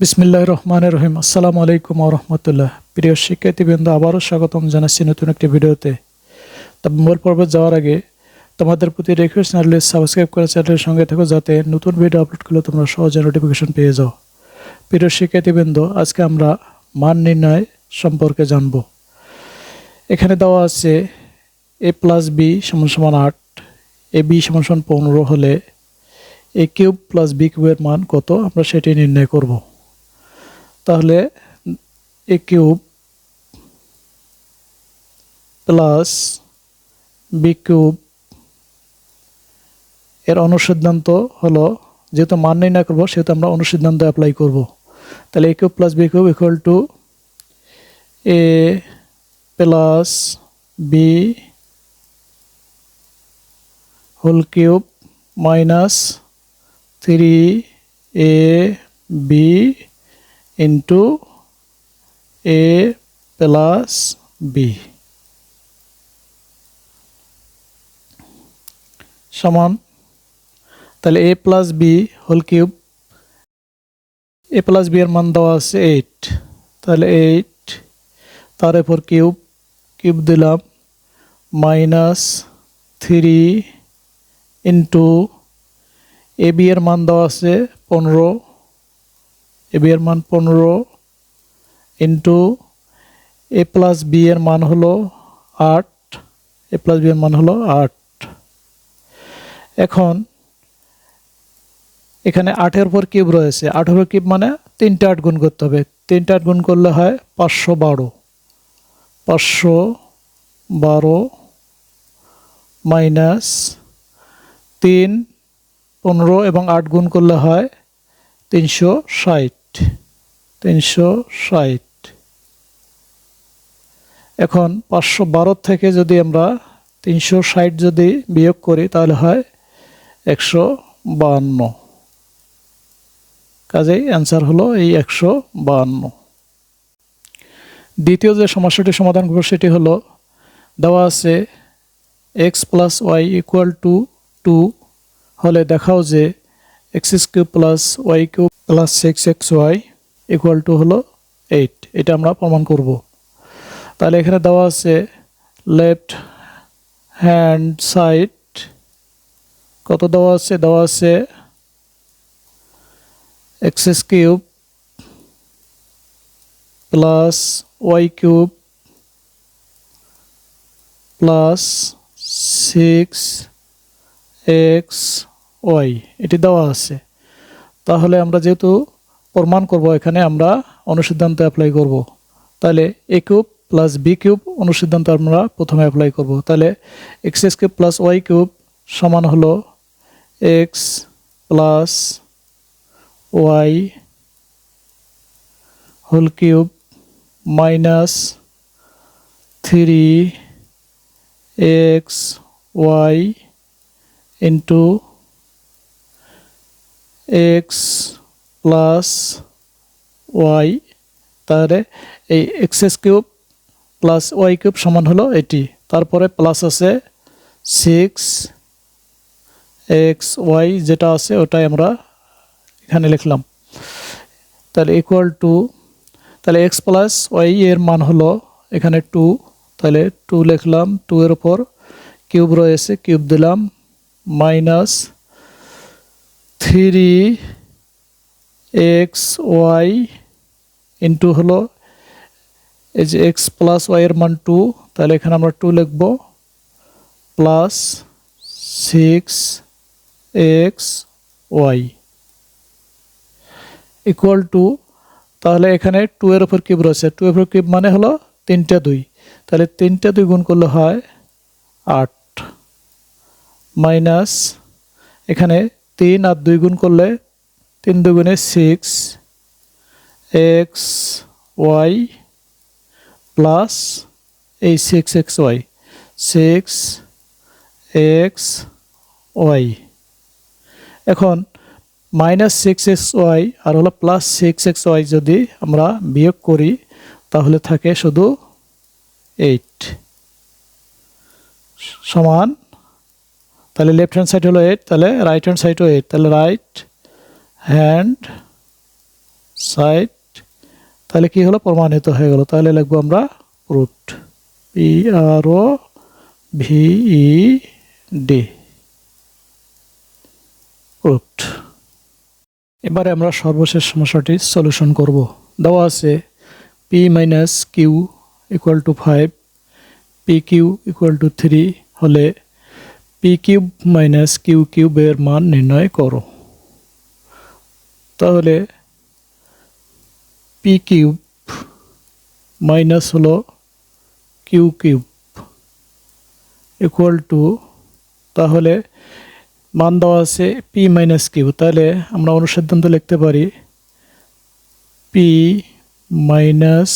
বিসমিল্লাহ রহমান রহিম। আসসালামু আলাইকুম রহমতুল্লাহ। প্রিয় শিক্ষার্থীবৃন্দ, আবারও স্বাগতম জানাচ্ছি নতুন একটি ভিডিওতে। তবে মূল পর্বে যাওয়ার আগে তোমাদের প্রতি রিকোয়েস্ট চ্যানেলে সাবস্ক্রাইব করে চ্যানেলের সঙ্গে থাকো যাতে নতুন ভিডিও আপলোড করলে তোমরা সহজে নোটিফিকেশন পেয়ে যাও। প্রিয় শিক্ষার্থীবৃন্দ, আজকে আমরা মান নির্ণয় সম্পর্কে জানব। এখানে দেওয়া আছে এ প্লাস বি সমান সমান আট এ বি সমান সমান পনেরো হলে এ কিউব প্লাস বি কিউবের মান কত? আমরা সেটি নির্ণয় করব। তাহলে A cube plus B cube এর অনুসিদ্ধান্ত হলো, যেহেতু মান নির্ণয় করব, সেহেতু আমরা অনুসিদ্ধান্ত অ্যাপ্লাই করব। তাহলে A cube plus B cube equal to A plus B whole cube minus three A B into A plus B সমান, তাহলে A plus B whole cube A plus B এর মান দেওয়া আছে এইট তাহলে এইট তার এরপর কিউব কিউব দিলাম minus three into A B এর মান দেওয়া আছে পনেরো এ বি এর মান পনেরো ইন্টু এ প্লাস বি এর মান হলো আট। এ প্লাস বি এর মান হলো আট। এখন এখানে আটের পর কিউব রয়েছে। আটের পর কিউব মানে তিনটে আট গুণ করতে হবে। তিনটে আট গুণ করলে হয় পাঁচশো বারো। পাঁচশো বারো মাইনাস তিন, পনেরো এবং আট গুণ করলে হয় তিনশো ষাট। তিনশো ষাট। এখন পাঁচশো বারো থেকে যদি আমরা তিনশো ষাট যদি বিয়োগ করি, তাহলে হয় একশো বাহান্ন। কাজেই অ্যান্সার হলো এই একশো বাহান্ন। দ্বিতীয় যে সমস্যাটি সমাধান করব, সেটি হলো দেওয়া আছে X plus Y equal to two হলে দেখাও যে X cube plus Y cube plus six X Y equal to হলো এইট এটা আমরা প্রমাণ করব। তাহলে এখানে দেওয়া আছে লেফট হ্যান্ড সাইড কত দেওয়া আছে? দেওয়া আছে X cube plus Y cube plus six X Y এটি দেওয়া আছে। তাহলে আমরা যেহেতু প্রমাণ করব, এখানে আমরা অনুসিদ্ধান্ত অ্যাপ্লাই করব। তাহলে A cube plus B cube অনুসিদ্ধান্ত আমরা প্রথমে অ্যাপ্লাই করব। তাহলে X X cube plus Y cube সমান হলো X plus Y whole cube minus three X Y into X plus Y, তাহলে এই X S cube plus Y cube সমান হলো এটি। তারপরে প্লাস আছে সিক্স, এক্স, ওয়াই যেটা আছে ওটাই আমরা এখানে লিখলাম। তাহলে ইকুয়াল টু তাহলে এক্স প্লাস ওয়াই এর মান হলো এখানে টু। তাহলে টু লিখলাম, টু এর ওপর কিউব রয়েছে, কিউব দিলাম, minus three X Y into হলো এই যে এক্স প্লাস ওয়াইয়ের মান টু, তাহলে এখানে আমরা টু লিখব plus six X Y equal to, তাহলে এখানে টু এর ওপর কিউব রয়েছে। টু এর কিউব মানে হলো তিনটা দুই, তাহলে তিনটা দুই গুণ করলে হয় আট মাইনাস এখানে তিন আর দুই গুণ করলে তিন সিক্স এক্স ওয়াই প্লাস এই six x y six x y এখন মাইনাস সিক্স এক্স ওয়াই আর হলো প্লাস সিক্স এক্স ওয়াই যদি আমরা বিয়োগ করি, তাহলে থাকে শুধু এইট সমান, তাহলে লেফট হ্যান্ড সাইড হলো এইট তাহলে রাইট হ্যান্ড সাইডও এইট তাহলে রাইট হ্যান্ড সাইড তাহলে কি হলো? প্রমাণিত হয়ে গেল। তাহলে লিখব আমরা proved P R O V E proofed proved আমরা সর্বশেষ সমস্যাটি সলিউশন করব। দেওয়া আছে p minus q equal to five p q equal to three হলে পি কিউব মাইনাস কিউ কিউবের মান নির্ণয় করো। তাহলে পি কিউব মাইনাস হলো কিউ কিউব ইকুয়াল টু তাহলে মান দেওয়া আছে পি মাইনাস কিউ তাহলে আমরা অনুসিদ্ধান্ত লিখতে পারি p minus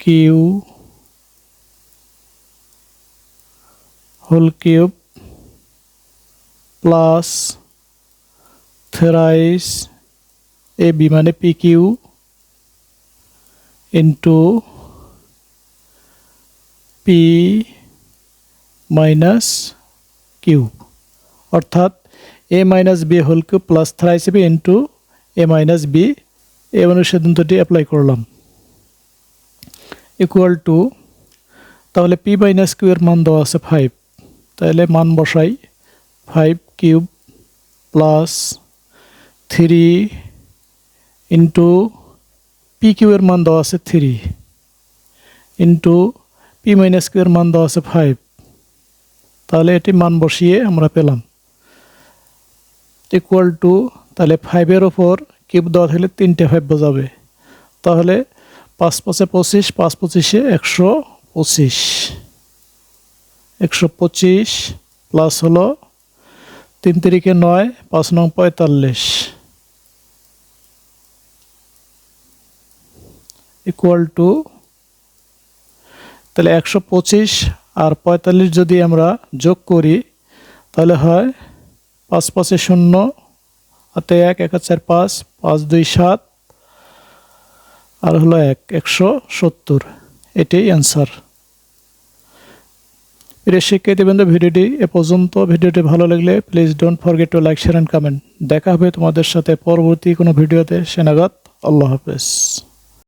q whole cube plus thrice a b মানে p q into p minus q অর্থাৎ a minus b whole cube plus thrice b into a minus b এই অনুসিদ্ধান্তটি অ্যাপ্লাই করলাম। ইকুয়াল টু তাহলে পি মাইনাস কিউ এর মান দেওয়া আছে ফাইভ তাহলে মান বসাই five cube plus three into p q এর মান দেওয়া আছে থ্রি ইন্টু পি মাইনাস কিউয়ের মান দেওয়া আছে ফাইভ তাহলে এটি মান বসিয়ে আমরা পেলাম। ইকুয়াল টু তাহলে ফাইভের ওপর কিউব দেওয়া থাকলে তিনটে ফাইভ বোঝাবে। তাহলে পাঁচ পাঁচে পঁচিশ, পাঁচ পঁচিশে একশো পঁচিশ। একশো পঁচিশ প্লাস হলো তিন তিরিকে নয়, পাঁচ নং পঁয়তাল্লিশ। ইকুয়াল টু তাহলে একশো পঁচিশ আর পঁয়তাল্লিশ যদি আমরা যোগ করি, তাহলে হয় পাঁচ পাঁচে শূন্য, হাতে এক এক চার পাঁচ পাঁচ দুই সাত, আর হলো এক, একশো সত্তর। এটাই অ্যান্সার প্রিয় শিক্ষার্থীবৃন্দ ভিডিওটি এ পর্যন্ত। ভিডিওটি ভালো লাগলে please don't forget to like share and comment দেখা হবে তোমাদের সাথে পরবর্তী কোনো ভিডিওতে। সেনাগত। আল্লাহ হাফেজ।